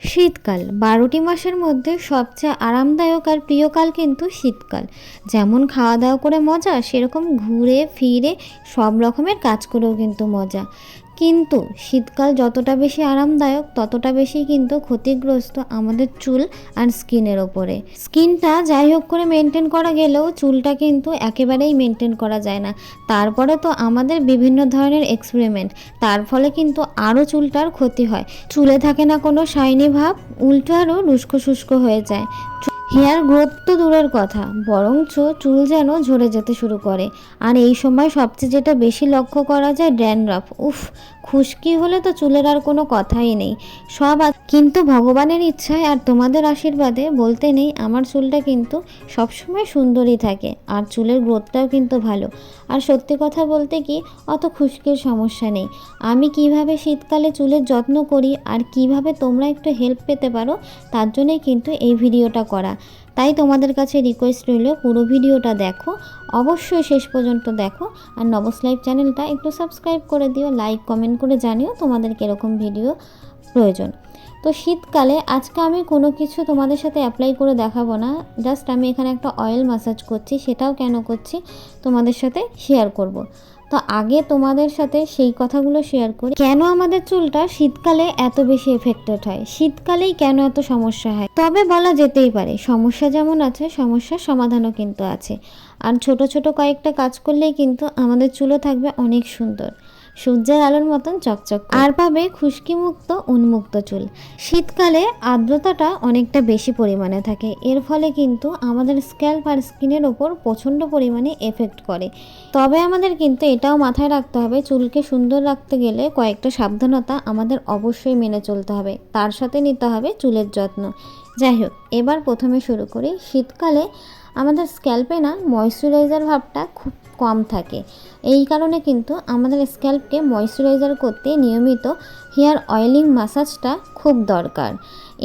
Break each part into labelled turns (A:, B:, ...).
A: শীতকাল। বারোটি মাসের মধ্যে সবচেয়ে আরামদায়ক আর প্রিয়কাল কিন্তু শীতকাল। যেমন খাওয়া দাওয়া করে মজা, সেরকম ঘুরে, ফিরে সব রকমের কাজ করেও কিন্তু মজা। কিন্তু শীতকাল যতটা বেশি আরামদায়ক, ততটা বেশি কিন্তু ক্ষতিগ্রস্ত আমাদের চুল আর স্কিনের ওপরে। স্কিনটা যাই হোক করে মেনটেন করা গেলেও চুলটা কিন্তু একেবারেই মেনটেন করা যায় না। তারপরে তো আমাদের বিভিন্ন ধরনের এক্সপেরিমেন্ট, তার ফলে কিন্তু আরও চুলটার ক্ষতি হয়। চুলে থাকে না কোনো শাইনি ভাব, উল্টো আরও লুস্কো শুষ্ক হয়ে যায়। হেয়ার গ্রোথ তো দূরের কথা, বরঞ্চ চুল যেন ঝরে যেতে শুরু করে। আর এই সময় সবচেয়ে যেটা বেশি লক্ষ্য করা যায় ড্যান্ড্রাফ। উফ, খুশকি হলে তো চুলের আর কোনো কথাই নেই। সব কিন্তু ভগবানের ইচ্ছায় আর তোমাদের আশীর্বাদে বলতে নেই, আমার চুলটা কিন্তু সবসময় সুন্দরই থাকে। আর চুলের গ্রোথটাও কিন্তু ভালো। আর সত্যি কথা বলতে কি, অত খুশকির সমস্যা নেই। আমি কীভাবে শীতকালে চুলের যত্ন করি আর কীভাবে তোমরা একটু হেল্প পেতে পারো, তার জন্যই কিন্তু এই ভিডিওটা করা। তাই তোমাদের কাছে রিকোয়েস্ট রইল, পুরো ভিডিওটা দেখো। অবশ্যই শেষ পর্যন্ত দেখো। আর নবস লাইভ চ্যানেলটা একটু সাবস্ক্রাইব করে দিও লাইক কমেন্ট করে জানিও তোমাদের কীরকম ভিডিও প্রয়োজন। তো শীতকালে আজকে আমি কোনো কিছু তোমাদের সাথে অ্যাপ্লাই করে দেখাবো না। জাস্ট আমি এখানে একটা অয়েল ম্যাসাজ করছি, সেটাও কেন করছি তোমাদের সাথে শেয়ার করব। তো আগে তোমাদের সাথে সেই কথাগুলো শেয়ার করি। কেন আমাদের চুলটা শীতকালে এত বেশি এফেক্টেড হয়? শীতকালেই কেন এত সমস্যা হয়? তবে বলা যেতেই পারে, সমস্যা যেমন আছে, সমস্যার সমাধানও কিন্তু আছে। আর ছোট ছোট কয়েকটা কাজ করলেই কিন্তু আমাদের চুলও থাকবে অনেক সুন্দর। সূর্যের আলোর মতন চকচক আর পাবে খুশকিমুক্ত, উন্মুক্ত চুল। শীতকালে আর্দ্রতাটা অনেকটা বেশি পরিমাণে থাকে। এর ফলে কিন্তু আমাদের স্ক্যাল্প আর স্কিনের ওপর প্রচণ্ড পরিমাণে এফেক্ট করে। তবে আমাদের কিন্তু এটাও মাথায় রাখতে হবে, চুলকে সুন্দর রাখতে গেলে কয়েকটা সাবধানতা আমাদের অবশ্যই মেনে চলতে হবে। তার সাথে নিতে হবে চুলের যত্ন। যাই হোক, এবার প্রথমে শুরু করি। শীতকালে আমাদের স্ক্যাল্পে না ময়শ্চারাইজার ভাবটা খুব কম থাকে। এই কারণে কিন্তু আমাদের স্ক্যাল্পকে ময়শ্চারাইজার করতে নিয়মিত হেয়ার অয়েলিং মাসাজটা খুব দরকার।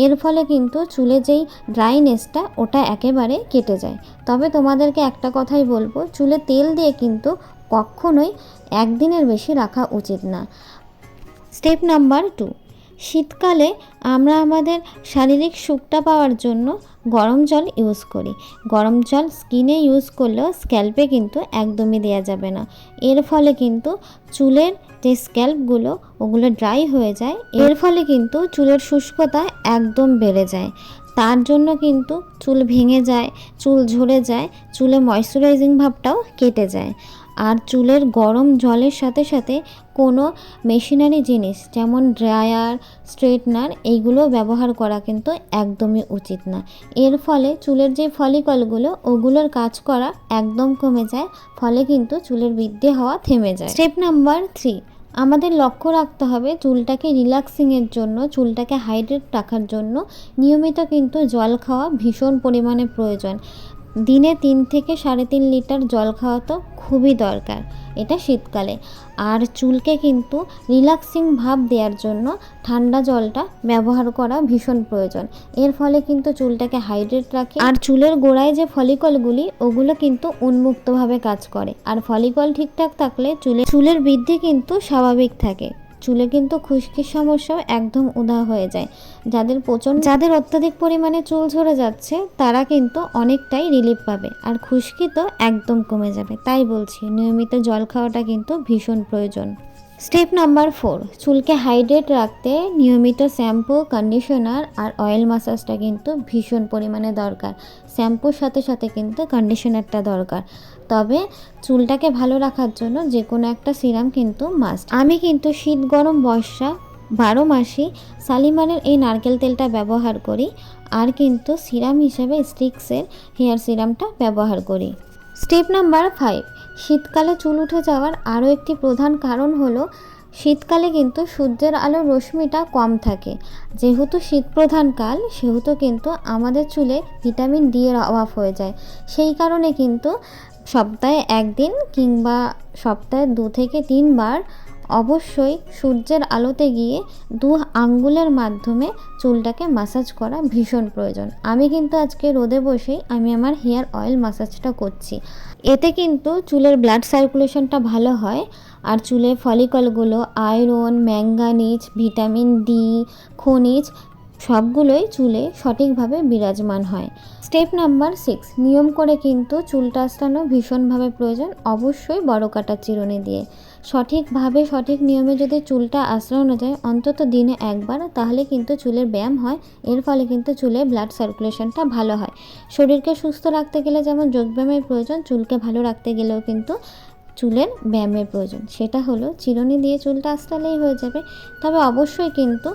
A: এর ফলে কিন্তু চুলে যেই ড্রাইনেসটা ওটা একেবারে কেটে যায়। তবে তোমাদেরকে একটা কথাই বলব, চুলে তেল দিয়ে কিন্তু কখনোই একদিনের বেশি রাখা উচিত না। স্টেপ নাম্বার টু শীতকালে আমরা আমাদের শারীরিক সুখটা পাওয়ার জন্য গরম জল ইউজ করি। গরম জল স্কিনে ইউজ করলেও স্ক্যাল্পে কিন্তু একদমই দেওয়া যাবে না। এর ফলে কিন্তু চুলের যে স্ক্যাল্পগুলো ওগুলো ড্রাই হয়ে যায়। এর ফলে কিন্তু চুলের শুষ্কতা একদম বেড়ে যায়। তার জন্য কিন্তু চুল ভেঙে যায়, চুল ঝরে যায়, চুলে ময়শ্চারাইজিং ভাবটাও কেটে যায়। আর চুলের গরম জলের সাথে সাথে কোনো মেশিনারি জিনিস, যেমন ড্রায়ার, স্ট্রেটনার, এইগুলো ব্যবহার করা কিন্তু একদমই উচিত না। এর ফলে চুলের যে ফলিকলগুলো, ওগুলোর কাজ করা একদম কমে যায়, ফলে কিন্তু চুলের বৃদ্ধি হওয়া থেমে যায়। স্টেপ নাম্বার থ্রি, আমাদের লক্ষ্য রাখতে হবে চুলটাকে রিল্যাক্সিংয়ের জন্য, চুলটাকে হাইড্রেট রাখার জন্য। নিয়মিত কিন্তু জল খাওয়া ভীষণ পরিমাণে প্রয়োজন। দিনে তিন থেকে সাড়ে তিন লিটার জল খাওয়া তো খুবই দরকার, এটা শীতকালে। আর চুলকে কিন্তু রিল্যাক্সিং ভাব দেওয়ার জন্য ঠান্ডা জলটা ব্যবহার করা ভীষণ প্রয়োজন। এর ফলে কিন্তু চুলটাকে হাইড্রেট রাখে। আর চুলের গোড়ায় যে ফলিকলগুলি, ওগুলো কিন্তু উন্মুক্তভাবে কাজ করে। আর ফলিকল ঠিকঠাক থাকলে চুলে চুলের বৃদ্ধি কিন্তু স্বাভাবিক থাকে। চুলে কিন্তু খুশকির সমস্যাও একদম উদা হয়ে যায়। যাদের প্রচণ্ড যাদের অত্যাধিক পরিমাণে চুল ঝরে যাচ্ছে, তারা কিন্তু অনেকটাই রিলিফ পাবে। আর খুশকি তো একদম কমে যাবে, তাই বলছি। নিয়মিত জল খাওয়াটা কিন্তু ভীষণ প্রয়োজন। স্টেপ নাম্বার ফোর, চুলকে হাইড্রেট রাখতে নিয়মিত শ্যাম্পু, কন্ডিশনার আর অয়েল মাসাজটা কিন্তু ভীষণ পরিমাণে দরকার। শ্যাম্পুর সাথে সাথে কিন্তু কন্ডিশনারটা দরকার। তবে চুলটাকে ভালো রাখার জন্য যে কোনো একটা সিরাম কিন্তু মাস্ট আমি কিন্তু শীত গরম বর্ষা বারো মাসই শালিমারের এই নারকেল তেলটা ব্যবহার করি আর কিন্তু সিরাম হিসেবে স্টিক্সের হেয়ার সিরামটা ব্যবহার করি। স্টেপ নাম্বার ফাইভ শীতকালে চুল উঠে যাওয়ার আরও একটি প্রধান কারণ হল, শীতকালে কিন্তু সূর্যের আলোর রশ্মিটা কম থাকে। যেহেতু শীত প্রধান কাল, সেহেতু কিন্তু আমাদের চুলে ভিটামিন ডি এর অভাব হয়ে যায়। সেই কারণে কিন্তু সপ্তাহে একদিন কিংবা সপ্তাহে দু থেকে তিনবার অবশ্যই সূর্যের আলোতে গিয়ে দু আঙ্গুলের মাধ্যমে চুলটাকে মাসাজ করা ভীষণ প্রয়োজন। আমি কিন্তু আজকে রোদে বসেই আমি আমার হেয়ার অয়েল মাসাজটা করছি। এতে কিন্তু চুলের ব্লাড সার্কুলেশনটা ভালো হয়, আর চুলের ফলিকলগুলো আয়রন ম্যাঙ্গানিজ ভিটামিন ডি খনিজ সবগুলোই চুলে সঠিকভাবে বিরাজমান হয়। স্টেপ নাম্বার সিক্স নিয়ম করে কিন্তু চুলটা আঁচড়ানো ভীষণভাবে প্রয়োজন। অবশ্যই বড় কাটার চিরুনি দিয়ে। সঠিকভাবে, সঠিক নিয়মে যদি চুলটা আঁচড়ানো যায় অন্তত দিনে একবার, তাহলে কিন্তু চুলের ব্যায়াম হয়। এর ফলে কিন্তু চুলে ব্লাড সার্কুলেশনটা ভালো হয়। শরীরকে সুস্থ রাখতে গেলে যেমন যোগব্যায়ামের প্রয়োজন, চুলকে ভালো রাখতে গেলেও কিন্তু চুলের ব্যায়ামের প্রয়োজন। সেটা হলো, চিরুনি দিয়ে চুলটা আঁচড়ালেই হয়ে যাবে। তবে অবশ্যই কিন্তু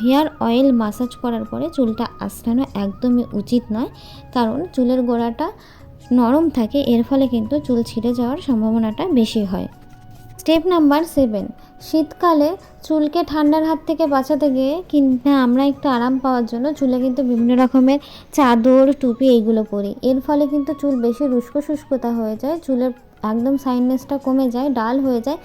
A: হেয়ার অয়েল মাসাজ করার পরে চুলটা আঁচড়ানো একদমই উচিত নয়। কারণ চুলের গোড়াটা নরম থাকে, এর ফলে কিন্তু চুল ছিঁড়ে যাওয়ার সম্ভাবনাটা বেশি হয়। Step number seven. শীতকালে চুলকে ঠান্ডার হাত থেকে বাঁচাতে গিয়ে কিন্তু আমরা একটু আরাম পাওয়ার জন্য চুলে কিন্তু বিভিন্ন রকমের চাদর, টুপি এইগুলো পরি। এর ফলে কিন্তু চুল বেশি রুষ্ক শুষ্কতা হয়ে যায়, চুলের একদম সাইননেসটা কমে যায়, ডাল হয়ে যায়,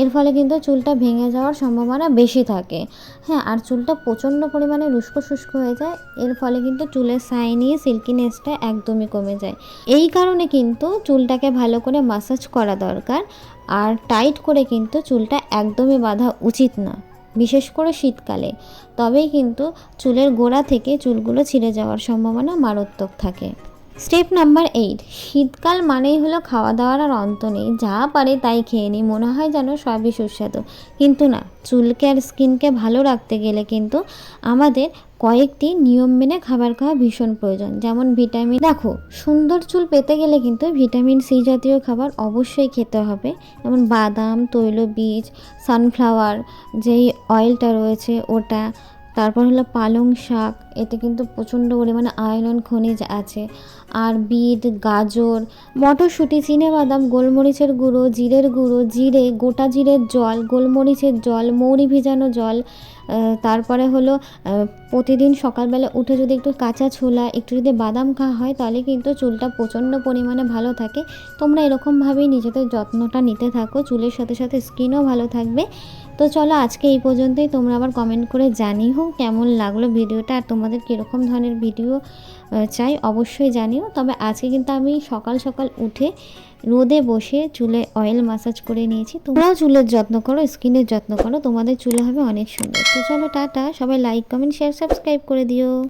A: এর ফলে কিন্তু চুলটা ভেঙে যাওয়ার সম্ভাবনা বেশি থাকে। হ্যাঁ আর চুলটা প্রচণ্ড পরিমাণে রুস্কো শুষ্ক হয়ে যায়, এর ফলে কিন্তু চুলের সাইনি সিল্কিনেসটা একদমই কমে যায়। এই কারণে কিন্তু চুলটাকে ভালো করে মাসাজ করা দরকার, আর টাইট করে কিন্তু চুলটা একদমই বাঁধা উচিত না, বিশেষ করে শীতকালে। তবেই কিন্তু চুলের গোড়া থেকে চুলগুলো ছিঁড়ে যাওয়ার সম্ভাবনা মারাত্মক থাকে। স্টেপ নাম্বার এইট, শীতকাল মানেই হলো খাওয়া দাওয়ার আর অন্ত নেই। যা পারে তাই খেয়ে নিই, মনে হয় যেন সবই সুস্বাদু। কিন্তু না, চুলকে আর স্কিনকে ভালো রাখতে গেলে কিন্তু আমাদের কয়েকটি নিয়ম মেনে খাবার খাওয়া ভীষণ প্রয়োজন। যেমন ভিটামিন, দেখো, সুন্দর চুল পেতে গেলে কিন্তু ভিটামিন সি জাতীয় খাবার অবশ্যই খেতে হবে। যেমন বাদাম, তৈল বীজ সানফ্লাওয়ার যেই অয়েলটা রয়েছে, ওটা তারপর হলো পালং শাক, এতে কিন্তু প্রচণ্ড পরিমাণে আয়রন খনিজ আছে। আর বিট, গাজর, মটরশুঁটি বাদাম গোলমরিচের গুঁড়ো, জিরের গুঁড়ো, জিরে, গোটা জিরের জল, গোলমরিচের জল, মৌরি ভিজানো জল তারপরে হলো প্রতিদিন সকালবেলা উঠে যদি একটু কাঁচা ছোলা, একটু যদি বাদাম খাওয়া হয়, তাহলে কিন্তু চুলটা প্রচণ্ড পরিমাণে ভালো থাকে। তোমরা এরকমভাবেই নিজেদের যত্নটা নিতে থাকো, চুলের সাথে সাথে স্কিনও ভালো থাকবে। তো চলো আজকে এই পর্যন্তই। তোমরা আবার কমেন্ট করে জানিও কেমন লাগল ভিডিওটা আর তোমাদের কীরকম ধরনের ভিডিও চাই অবশ্যই জানিও। তবে আজকে কিন্তু আমি সকাল সকাল উঠে রোদে বসে চুলে অয়েল মাসাজ করে নিয়েছি। তোমরাও চুলের যত্ন করো, স্কিনের যত্ন করো, তোমাদের চুলে হবে অনেক সুন্দর। তো চলো টাটা, সবাই লাইক কমেন্ট শেয়ার সাবস্ক্রাইব করে দিও।